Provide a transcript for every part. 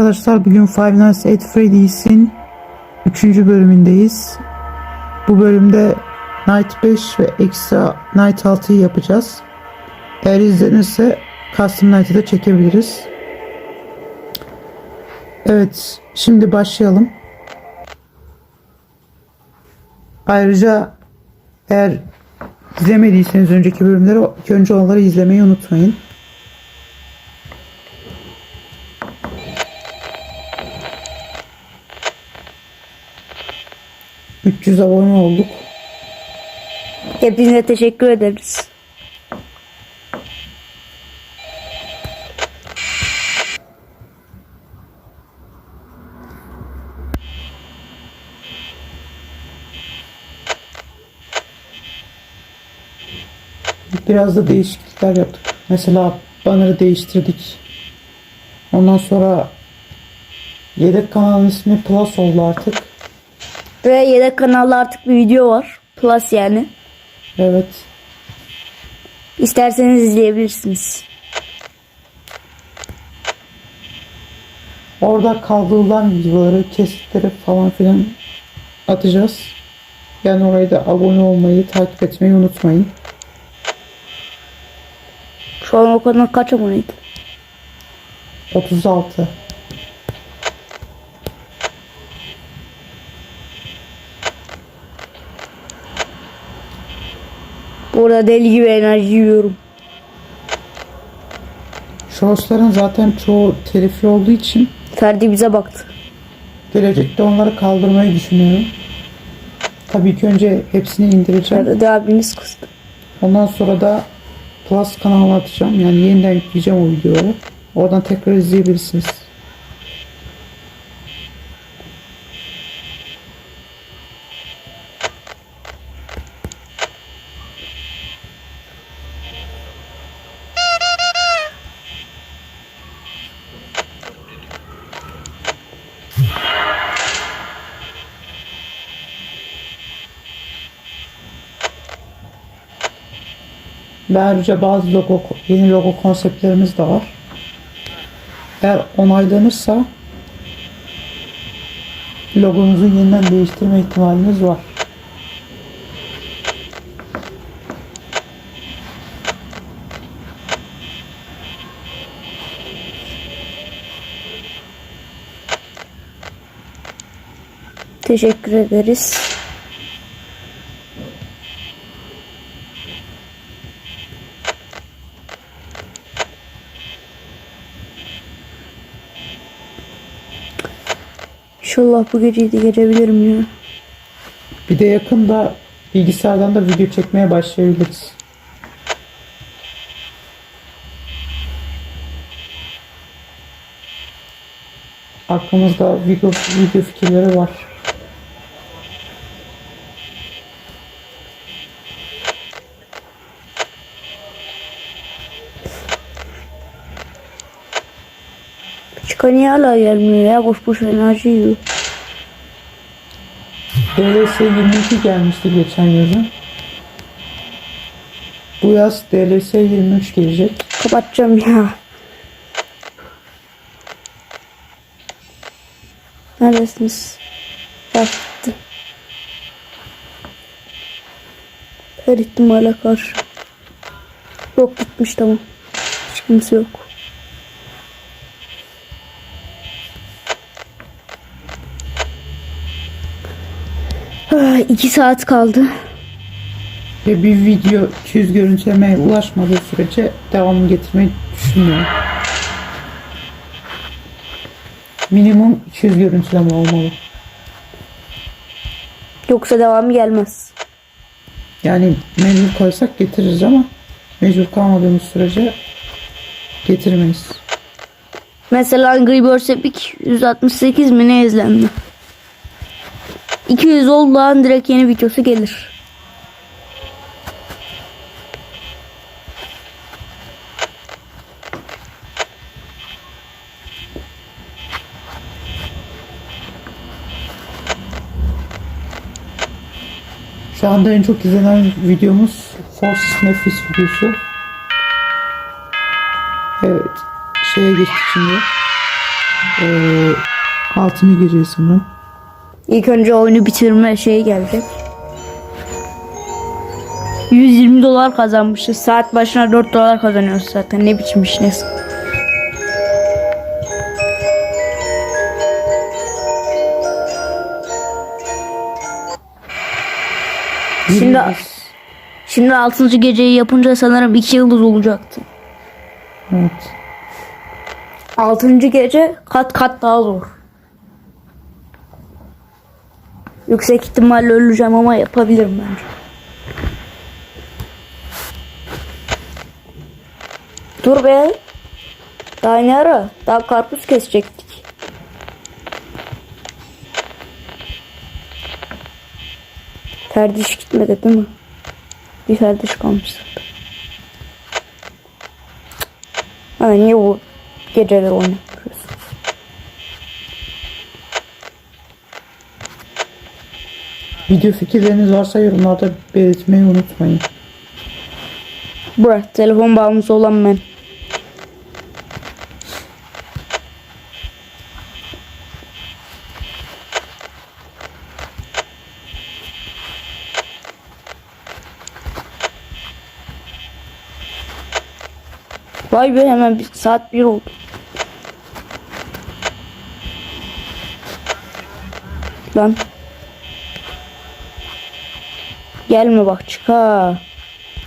Arkadaşlar bugün Five Nights at Freddy's'in 3. bölümündeyiz. Bu bölümde Night 5 ve Extra Night 6'yı yapacağız. Eğer izlenirse Custom Night'ı da çekebiliriz. Evet, şimdi başlayalım. Ayrıca eğer izlemediyseniz önceki bölümleri önce onları izlemeyi unutmayın. 300 abone olduk. Hepinize teşekkür ederiz. Biraz da değişiklikler yaptık. Mesela banner'ı değiştirdik. Ondan sonra yedek kanalın ismi Plus oldu artık. Ve yedek kanalda artık bir video var. Plus yani. Evet. İsterseniz izleyebilirsiniz. Orada kaldırılan videoları, kesitleri falan filan atacağız. Yani orayı da abone olmayı, takip etmeyi unutmayın. Şu an o kanal kaç aboneydi? 36. Bu arada deli gibi enerji yiyorum. Shortsların zaten çoğu telifli olduğu için Ferdi bize baktı. gelecekte onları kaldırmayı düşünüyorum. Tabii ki önce hepsini indireceğim. Ferdi abiniz kızdı. Ondan sonra da Plus kanalına atacağım. Yani yeniden yükleyeceğim o videoları. Oradan tekrar izleyebilirsiniz. Ve ayrıca bazı logo, yeni logo konseptlerimiz de var. Eğer onaylanırsa logonuzu yeniden değiştirme ihtimaliniz var. Teşekkür ederiz. İnşallah bu geceyi de geçebilirim ya. Bir de yakında bilgisayardan da video çekmeye başlayabiliriz. Aklımızda video, video fikirleri var. Hala gelmiyor ya? Boş enerji yiyor. DLS 22 gelmişti geçen yazın. Bu yaz DLS 23 gelecek. Kapatacağım ya. Neredesiniz? Baktı. Her ihtimale karşı. Yok gitmiş tamam. Hiç kimse yok. Ah, iki saat kaldı. Ve bir video 200 görüntülemeye ulaşmadığı sürece devamını getirmeyi düşünmüyorum. Minimum 200 görüntüleme olmalı. Yoksa devamı gelmez. Yani mecbur koysak getiririz ama mecbur kalmadığımız sürece getirmeyiz. Mesela Angry Birds Epic 168 mi ne izlendi? 200 oldu an direkt yeni videosu gelir. Şu anda en çok izlenen videomuz Force Nefis videosu. Evet. Şeye geçtik şimdi. eee 6. geceyi sanırım. İlk önce oyunu bitirme şeyi gelecek. 120 dolar kazanmışız. Saat başına 4 dolar kazanıyoruz zaten. Ne biçim iş ne? Şimdi şimdi 6. geceyi yapınca sanırım 2 yıldız olacaktı. Evet. 6. gece kat kat daha zor. Yüksek ihtimalle öleceğim ama yapabilirim bence. Dur be. Daha ne ara? Daha karpuz kesecektik. Ferdiş gitmedi değil mi? Bir ferdiş kalmış zaten. Ha, niye bu geceleri oynatıyoruz? Video fikirleriniz varsa yorumlarda belirtmeyi unutmayın. Bırak telefon bağımlısı olan ben. Vay be hemen bir saat bir oldu. Lan. Gelme bak çıka.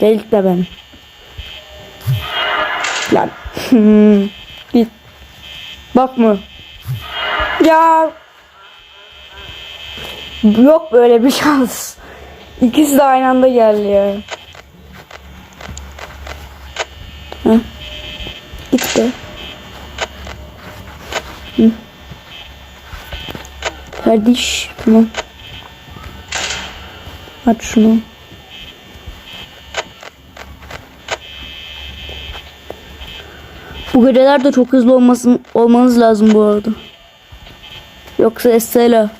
Delirtme beni. Lan. Git. Bakma. Ya. Yok böyle bir şans. İkisi de aynı anda geldi ya. Heh. Git be. Hı. Kardeş. Tamam. Aç şunu. Bu geceler de çok hızlı olmasın, olmanız lazım bu arada. Yoksa Estela.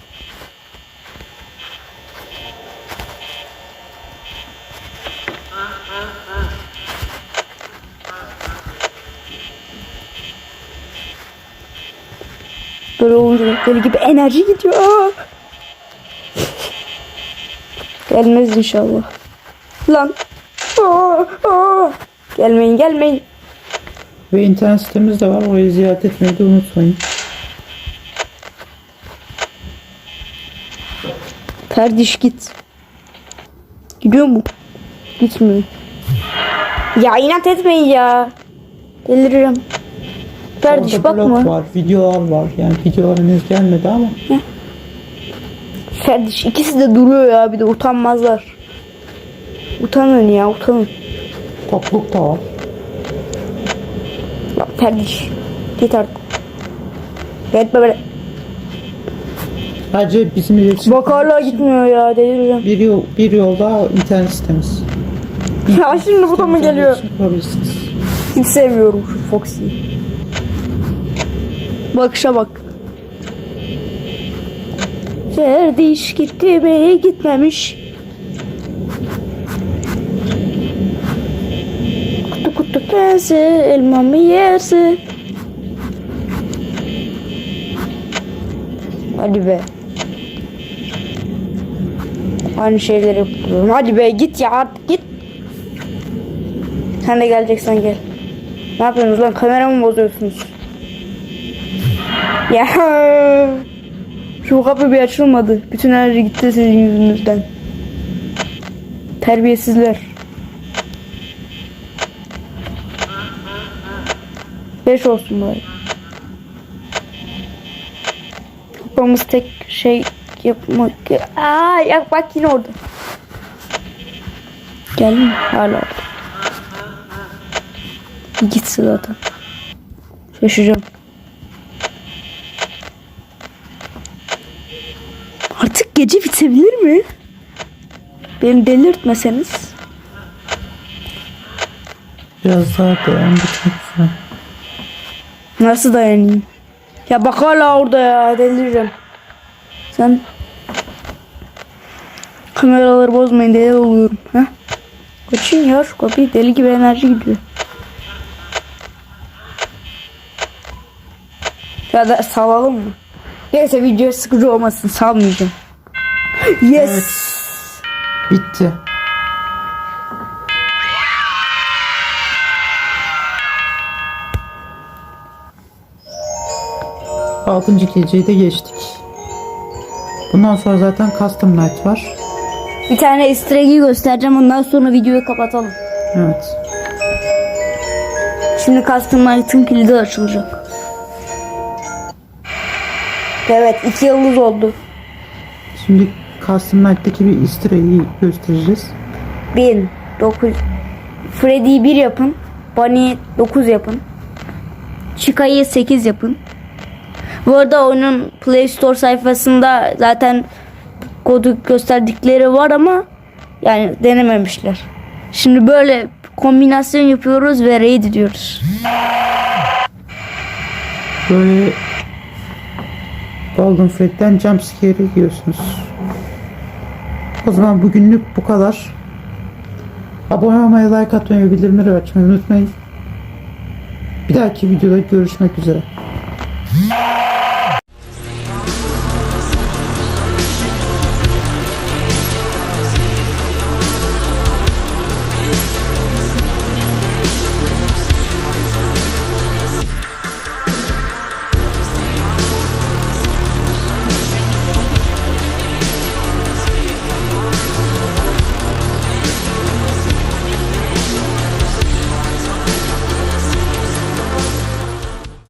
Böyle olunca deli gibi enerji gidiyor. Gelmez inşallah. Lan. Aa, aa. Gelmeyin gelmeyin. Ve internet sitemiz de var. Orayı ziyaret etmeyi de unutmayın. Kardeş git. Gidiyor mu? Gitmiyor. Ya inat etmeyin ya. Deliririm. Kardeş Orada blog bakma. var, videolar var. Yani videolar henüz gelmedi ama Kardeş ikisi de duruyor ya bir de utanmazlar. Utanın ya utanın. topluluk da var. Bak kardeş. Git artık. Gitme böyle. Sadece bizim iletişim Bak hala gitmiyor ya deliririm. bir, yol, bir yolda internet sitemiz. Ya şimdi bu da mı geliyor? Hiç sevmiyorum şu Foxy'yi. Bakışa bak. Ferdiş gitti be gitmemiş. Kutu kutu pense elmamı yersin. Hadi be. Aynı şeyleri yapıyorum. Hadi be git ya git. Sen de geleceksen gel. Ne yapıyorsunuz lan? Kameramı mı bozuyorsunuz? Ya şu kapı bir açılmadı. Bütün enerji gitti sizin yüzünüzden. Terbiyesizler. Beş olsun bari. Yapmamız tek şey yapmak. Aa ya bak yine orada. Geldi mi? Hala orada. Gitsin zaten. Şaşacağım. Artık gece bitebilir mi? Beni delirtmeseniz. Biraz daha dayan bitmek üzere. Nasıl dayanayım? Ya bak hala orada ya delireceğim. Sen kameraları bozmayın deli oluyorum. Ha? Kaçın ya şu kapıyı deli gibi enerji gidiyor. Ya da salalım mı? Neyse video sıkıcı olmasın salmayacağım. Yes. Bitti. Altıncı geceyi de geçtik. Bundan sonra zaten Custom Night var. Bir tane easter egg'i göstereceğim ondan sonra videoyu kapatalım. Evet. Şimdi Custom Night'ın kilidi açılacak. Evet iki yıldız oldu. Şimdi Custom Night'taki bir easter egg'i göstereceğiz. 1000, 9, Freddy'yi 1 yapın. Bunny 9 yapın. Chica'yı 8 yapın. Bu arada oyunun Play Store sayfasında zaten kodu gösterdikleri var ama yani denememişler. Şimdi böyle kombinasyon yapıyoruz ve raid ediyoruz. Böyle Golden Fred'den jumpscare'i yiyorsunuz. O zaman bugünlük bu kadar. Abone olmayı, like atmayı ve bildirimleri açmayı unutmayın. Bir dahaki videoda görüşmek üzere.